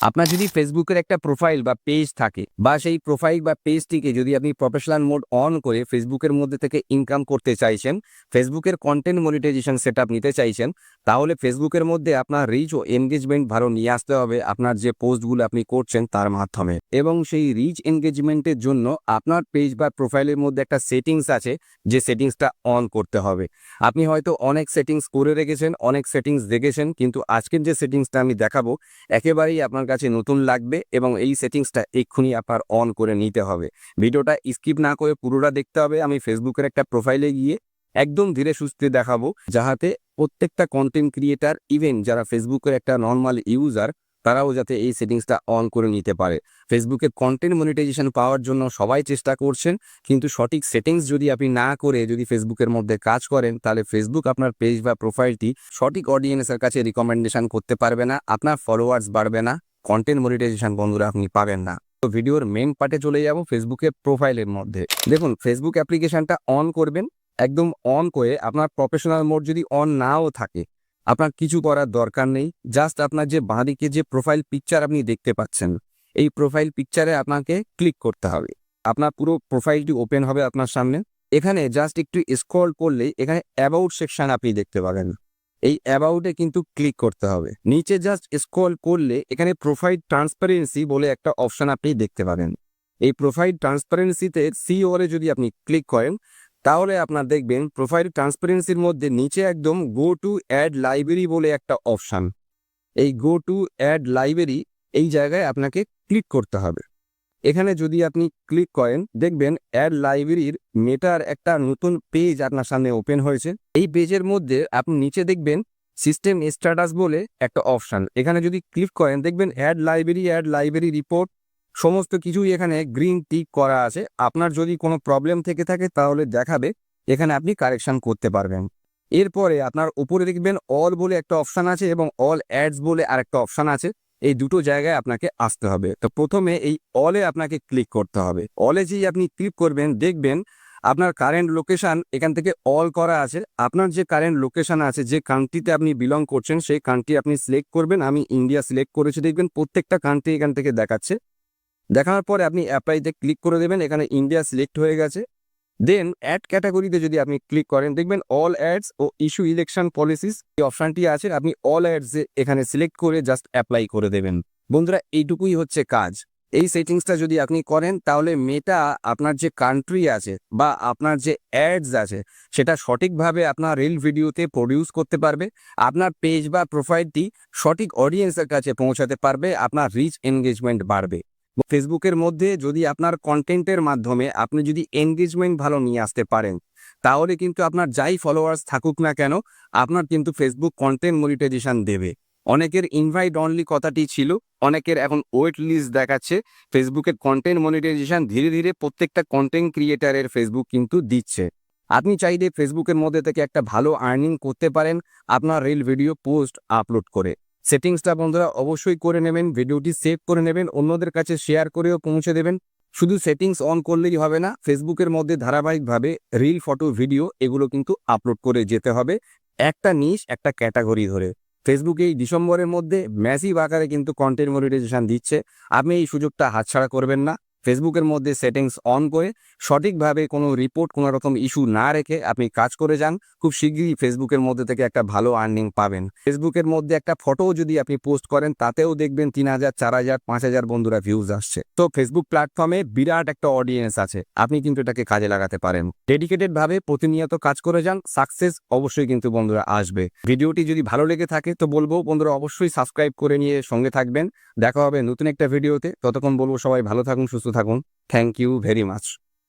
আপনার যদি ফেসবুকের একটা প্রোফাইল বা পেজ থাকে বা সেই প্রোফাইল বা পেজটিকে যদি আপনি প্রফেশনাল মোড অন করে ফেসবুকের মধ্যে থেকে ইনকাম করতে চাইছেন ফেসবুকের কন্টেন্ট মনিটাইজেশন সেট নিতে চাইছেন, তাহলে ফেসবুকের মধ্যে আপনার রিচ ও এনগেজমেন্ট ভালো নিয়ে আসতে হবে আপনার যে পোস্টগুলো আপনি করছেন তার মাধ্যমে। এবং সেই রিচ এনগেজমেন্টের জন্য আপনার পেজ বা প্রোফাইলের মধ্যে একটা সেটিংস আছে, যে সেটিংসটা অন করতে হবে। আপনি হয়তো অনেক সেটিংস করে রেখেছেন, অনেক সেটিংস দেখেছেন, কিন্তু আজকের যে সেটিংসটা আমি দেখাবো, একেবারেই আপনার কাছে নতুন লাগবে এবং এই সেটিংসটা এক্ষুনি আপনার অন করে নিতে হবে। ভিডিওটা স্কিপ না করে পুরোটা দেখতে হবে। আমি ফেসবুকের একটা প্রোফাইলে গিয়ে একদম ধীরে সুস্থে দেখাবো, যাহাতে প্রত্যেকটা কন্টেন্ট ক্রিয়েটার ইভেন যারা ফেসবুকের একটা নর্মাল ইউজার তারাও যাতে এই সেটিংসটা অন করে নিতে পারে। ফেসবুকের কন্টেন্ট মনিটাইজেশন পাওয়ার জন্য সবাই চেষ্টা করছেন, কিন্তু সঠিক সেটিংস যদি আপনি না করে যদি ফেসবুকের মধ্যে কাজ করেন, তাহলে ফেসবুক আপনার পেজ বা প্রোফাইলটি সঠিক অডিয়েন্সের কাছে রিকমেন্ডেশন করতে পারবে না, আপনার ফলোয়ার্স বাড়বে না। কন্টেন্ট মনিটাইজেশন বন্ধুরা আপনি পাবেন না। তো ভিডিওর মেন পার্টে চলে যাব ফেসবুকের প্রোফাইলের মধ্যে। দেখুন ফেসবুক অ্যাপ্লিকেশনটা অন করবেন, একদম অন করে আপনার প্রফেশনাল মোড যদি অন নাও থাকে, আপনার কিছু করার দরকার নেই। জাস্ট আপনার যে বাঁদিকে যে প্রোফাইল পিকচার আপনি দেখতে পাচ্ছেন, এই প্রোফাইল পিকচারে আপনাকে ক্লিক করতে হবে। আপনার পুরো প্রোফাইলটি ওপেন হবে আপনার সামনে। এখানে জাস্ট একটু স্ক্রল করলেই এখানে অ্যাবাউট সেকশন আপনি দেখতে পাবেন। এই অ্যাবাউটে কিন্তু ক্লিক করতে হবে। নিচে জাস্ট স্ক্রল করলে এখানে প্রোফাইল ট্রান্সপারেন্সি বলে একটা অপশন আপনি দেখতে পাবেন এই প্রোফাইল ট্রান্সপারেন্সিতে সি ওরে যদি আপনি ক্লিক করেন, তাহলে আপনার দেখবেন প্রোফাইল ট্রান্সপারেন্সির মধ্যে নিচে একদম গো টু অ্যাড লাইব্রেরি বলে একটা অপশান এই গো টু অ্যাড লাইব্রেরি এই জায়গায় আপনাকে ক্লিক করতে হবে। এখানে যদি আপনি ক্লিক করেন, দেখবেন অ্যাড লাইব্রেরির মেটার একটা নতুন পেজ আপনার সামনে ওপেন হয়েছে। এই পেজের মধ্যে আপনি নিচে দেখবেন সিস্টেম স্ট্যাটাস বলে একটা অপশন। এখানে যদি ক্লিক করেন, দেখবেন ad library ad library report, সমস্ত কিছুই এখানে গ্রিন টিক করা আছে। আপনার যদি কোনো প্রবলেম থেকে থাকে, তাহলে দেখাবে, এখানে আপনি কারেকশন করতে পারবেন। এরপরে আপনার উপরে দেখবেন অল বলে একটা অপশন আছে এবং অল অ্যাডস বলে আরেকটা অপশন আছে। এই দুটো জায়গায় আপনাকে আসতে হবে। তো প্রথমে এই অলে আপনাকে ক্লিক করতে হবে। অলে যেই আপনি ক্লিক করবেন, দেখবেন আপনার কারেন্ট লোকেশন এখান থেকে অল করা আছে। আপনার যে কারেন্ট লোকেশান আছে, যে কান্ট্রিতে আপনি বিলং করছেন, সেই কান্ট্রি আপনি সিলেক্ট করবেন। আমি ইন্ডিয়া সিলেক্ট করেছি, দেখবেন প্রত্যেকটা কান্ট্রি এখান থেকে দেখাচ্ছে। দেখানোর পরে আপনি অ্যাপ্লাইতে ক্লিক করে দেবেন। এখানে ইন্ডিয়া সিলেক্ট হয়ে গেছে। দেন অ্যাড ক্যাটাগরিতে যদি আপনি ক্লিক করেন, দেখবেন অল অ্যাডস ও ইস্যু ইলেকশন পলিসিস এই অপশানটি আছে, আপনি অল অ্যাডস এখানে সিলেক্ট করে জাস্ট অ্যাপ্লাই করে দেবেন। বন্ধুরা, এইটুকুই হচ্ছে কাজ। এই সেটিংসটা যদি আপনি করেন, তাহলে মেটা আপনার যে কান্ট্রি আছে বা আপনার যে অ্যাডস আছে, সেটা সঠিকভাবে আপনার রিল ভিডিওতে প্রডিউস করতে পারবে। আপনার পেজ বা প্রোফাইলটি সঠিক অডিয়েন্সের কাছে পৌঁছাতে পারবে, আপনার রিচ এনগেজমেন্ট বাড়বে। ফেসবুকের মধ্যে যদি আপনার কন্টেন্টের মাধ্যমে আপনি যদি এনগেজমেন্ট ভালো নিয়ে আসতে পারেন, তাহলে কিন্তু আপনার যাই ফলোয়ার্স থাকুক না কেন, আপনার কিন্তু ফেসবুক কন্টেন্ট মনিটাইজেশন দেবে। অনেকের ইনভাইট অনলি কথাটি ছিল, অনেকের এখন ওয়েট লিস্ট দেখাচ্ছে, ফেসবুকের কন্টেন্ট মনিটাইজেশন ধীরে ধীরে প্রত্যেকটা কন্টেন্ট ক্রিয়েটারের ফেসবুক কিন্তু দিচ্ছে। আপনি চাইলে ফেসবুকের মধ্যে থেকে একটা ভালো আর্নিং করতে পারেন, আপনার রিল ভিডিও পোস্ট আপলোড করে। সেটিংসটা বন্ধুরা অবশ্যই করে নেবেন, ভিডিওটি সেভ করে নেবেন, অন্যদের কাছে শেয়ার করেও পৌঁছে দেবেন। শুধু সেটিংস অন করলেই হবে না, ফেসবুকের মধ্যে ধারাবাহিকভাবে রিল ফটো ভিডিও এগুলো কিন্তু আপলোড করে যেতে হবে। একটা নিশ একটা ক্যাটাগরি ধরে। ফেসবুক এই ডিসেম্বরের মধ্যে ম্যাসিভ আকারে কিন্তু কন্টেন্ট মনিটাইজেশন দিচ্ছে। আপনি এই সুযোগটা হাতছাড়া করবেন না। ফেসবুকের মধ্যে সেটিংস অন করে সঠিকভাবে কোনো রিপোর্ট, কোনো রকম ইস্যু না রেখে আপনি কাজ করে যান, খুব শীঘ্রই ফেসবুকের মধ্যে থেকে একটা ভালো আর্নিং পাবেন। ফেসবুকের মধ্যে একটা ফটো যদি আপনি পোস্ট করেন, তাতেও দেখবেন তিন হাজার, চার হাজার, পাঁচ হাজার বন্ধুরা ভিউজ আসছে। তো ফেসবুক প্ল্যাটফর্মে বিরাট একটা অডিয়েন্স আছে। আপনি কিন্তু এটাকে কাজে লাগাতে পারেন। ডেডিকেটেড ভাবে প্রতিনিয়ত কাজ করে যান সাকসেস অবশ্যই কিন্তু বন্ধুরা আসবে। ভিডিওটি যদি ভালো লেগে থাকে, তো বলব বন্ধুরা অবশ্যই সাবস্ক্রাইব করে নিয়ে সঙ্গে থাকবেন। দেখা হবে নতুন একটা ভিডিওতে। ততক্ষণ বলব সবাই ভালো থাকুন, সুস্থ থাকুন। Thank you very much